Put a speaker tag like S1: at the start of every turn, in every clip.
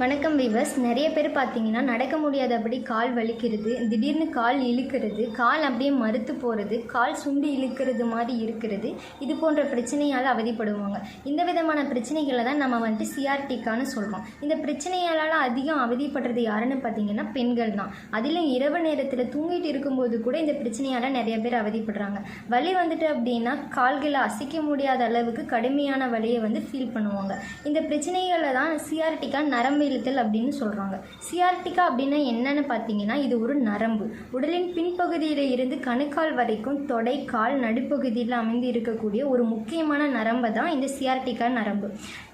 S1: வணக்கம் விவஸ் நிறைய பேர் பார்த்தீங்கன்னா நடக்க முடியாதபடி கால் வலிக்கிறது திடீர்னு கால் இழுக்கிறது கால் அப்படியே மறுத்து போகிறது கால் சுண்டி இழுக்கிறது மாதிரி இருக்கிறது. இது போன்ற பிரச்சனையால் அவதிப்படுவாங்க. இந்த விதமான பிரச்சனைகளை தான் நம்ம வந்துட்டு சிஆர்டிக்கான்னு சொல்கிறோம் இந்த பிரச்சனையால் அதிகம் அவதிப்படுறது யாருன்னு பார்த்தீங்கன்னா பெண்கள் தான். அதிலும் இரவு நேரத்தில் தூங்கிட்டு இருக்கும்போது கூட இந்த பிரச்சனையால் நிறைய பேர் அவதிப்படுறாங்க. வலி வந்துட்டு அப்படின்னா கால்களை அசைக்க முடியாத அளவுக்கு கடுமையான வலியை வந்து ஃபீல் பண்ணுவாங்க. இந்த பிரச்சனைகளை தான் சிஆர்டிக்கா நரம்பு இழுத்தல் அப்படின்னு சொல்கிறாங்க சியார்டிகா அப்படின்னா என்னன்னு பார்த்தீங்கன்னா இது ஒரு நரம்பு. உடலின் பின்பகுதியில் இருந்து கணுக்கால் வரைக்கும் தொடை கால் நடுப்பகுதியில் அமைந்து இருக்கக்கூடிய ஒரு முக்கியமான நரம்பு தான் இந்த சியார்டிகா நரம்பு.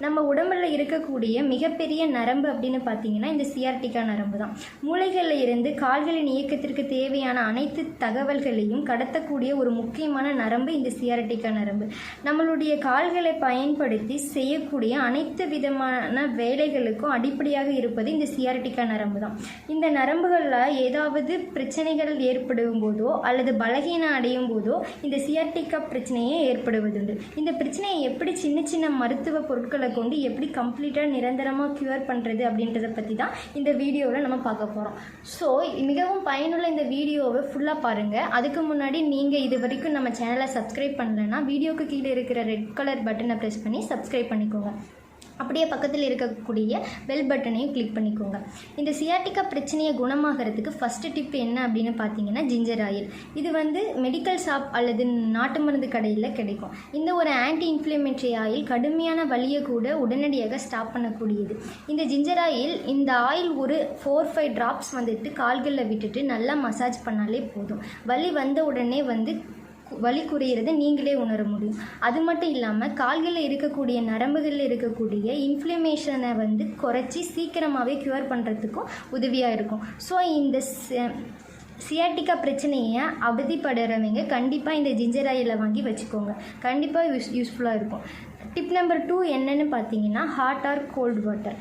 S1: நம்ம உடம்புல இருக்கக்கூடிய மிகப்பெரிய நரம்பு அப்படின்னு பார்த்தீங்கன்னா இந்த சியார்டிகா நரம்பு தான். மூளைகளில் இருந்து கால்களின் இயக்கத்திற்கு தேவையான அனைத்து தகவல்களையும் கடத்தக்கூடிய ஒரு முக்கியமான நரம்பு இந்த சியார்டிகா நரம்பு. நம்மளுடைய கால்களை பயன்படுத்தி செய்யக்கூடிய அனைத்து விதமான வேலைகளுக்கும் அடிப்படை அடிப்படையாக இருப்பது இந்த சிஆர்டிக்கா நரம்பு தான் இந்த நரம்புகளில் ஏதாவது பிரச்சனைகள் ஏற்படும் போதோ அல்லது பலகீனம் அடையும் போதோ இந்த சிஆர்டிக்கா பிரச்சனையே ஏற்படுவதுண்டு. இந்த பிரச்சனையை எப்படி சின்ன சின்ன மருத்துவ பொருட்களை கொண்டு எப்படி கம்ப்ளீட்டாக நிரந்தரமாக க்யூர் பண்ணுறது அப்படின்றத பற்றி தான் இந்த வீடியோவில் நம்ம பார்க்க போகிறோம் ஸோ மிகவும் பயனுள்ள இந்த வீடியோவை ஃபுல்லாக பாருங்கள் அதுக்கு முன்னாடி நீங்கள் இது வரைக்கும் நம்ம சேனலை சப்ஸ்கிரைப் பண்ணலைன்னா வீடியோக்கு கீழே இருக்கிற ரெட் கலர் பட்டனை ப்ரெஸ் பண்ணி சப்ஸ்கிரைப் பண்ணிக்கோங்க. அப்படியே பக்கத்தில் இருக்கக்கூடிய பெல் பட்டனையும் கிளிக் பண்ணிக்கோங்க. இந்த சியாட்டிக்கா பிரச்சனையை குணமாகறதுக்கு ஃபஸ்ட்டு டிப் என்ன அப்படின்னு பார்த்தீங்கன்னா ஜிஞ்சர் ஆயில் இது வந்து மெடிக்கல் ஷாப் அல்லது நாட்டு மருந்து கடையில் கிடைக்கும். இந்த ஒரு ஆன்டி இன்ஃப்ளமேட்டரி ஆயில் கடுமையான வலியை கூட உடனடியாக ஸ்டாப் பண்ணக்கூடியது. இந்த ஜிஞ்சர் ஆயில் இந்த ஆயில் ஒரு ஃபோர் ஃபைவ் ட்ராப்ஸ் வந்துட்டு கால்களில் விட்டுட்டு நல்லா மசாஜ் பண்ணாலே போதும். வலி வந்த உடனே வந்து வலி குறையிறதை நீங்களே உணர முடியும். அது மட்டும் இல்லாமல் கால்களில் இருக்கக்கூடிய நரம்புகளில் இருக்கக்கூடிய இன்ஃப்ளமேஷனை வந்து குறைச்சி சீக்கிரமாகவே க்யூர் பண்ணுறதுக்கும் உதவியாக இருக்கும். ஸோ இந்த சியாட்டிக்கா பிரச்சனையை அவதிப்படுறவங்க கண்டிப்பாக இந்த ஜிஞ்சர் ஆயிலை வாங்கி வச்சுக்கோங்க. கண்டிப்பாக யூஸ் யூஸ்ஃபுல்லாக இருக்கும். டிப் நம்பர் டூ என்னென்னு பார்த்தீங்கன்னா hot or cold water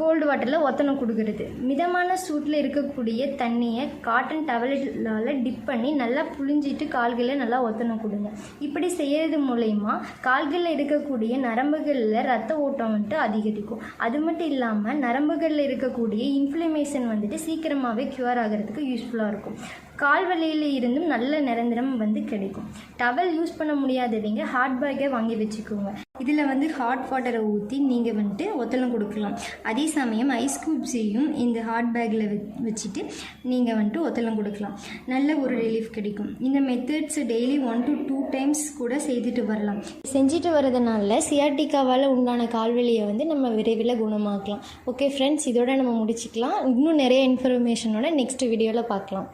S1: cold வாட்டரில் ஒத்தனை கொடுக்கறது. மிதமான சூட்டில் இருக்கக்கூடிய தண்ணியை காட்டன் டவலால் டிப் பண்ணி நல்லா புழிஞ்சிட்டு கால்களில் நல்லா ஒத்தனை கொடுங்க. இப்படி செய்கிறது மூலயமா கால்களில் இருக்கக்கூடிய நரம்புகளில் ரத்த ஓட்டம் வந்துட்டு அதிகரிக்கும். அது மட்டும் இல்லாமல் நரம்புகளில் இருக்கக்கூடிய இன்ஃப்ளமேஷன் வந்துட்டு சீக்கிரமாகவே க்யூர் ஆகிறதுக்கு யூஸ்ஃபுல்லாக இருக்கும். கால் வலியில் இருந்தும் நல்ல நிரந்தரம் வந்து கிடைக்கும். டவல் யூஸ் பண்ண முடியாதவங்க ஹாட் பேக்கை வாங்கி வச்சுக்கோங்க. இதில் வந்து ஹாட் வாட்டரை ஊற்றி நீங்கள் வந்துட்டு ஒத்தலம் கொடுக்கலாம். அதே சமயம் ஐஸ் க்யூப்ஸையும் இந்த ஹாட் பேக்கில் வச்சுட்டு நீங்கள் வந்துட்டு ஒத்தலம் கொடுக்கலாம். நல்ல ஒரு ரிலீஃப் கிடைக்கும். இந்த methods daily one to two times கூட செய்துட்டு வரலாம். செஞ்சுட்டு வரதுனால சியாட்டிக்காவால் உண்டான கால்வெளியை வந்து நம்ம விரைவில் குணமாக்கலாம். ஓகே ஃப்ரெண்ட்ஸ் இதோட நம்ம முடிச்சுக்கலாம். இன்னும் நிறைய இன்ஃபர்மேஷனோட நெக்ஸ்ட் வீடியோவில் பார்க்கலாம்.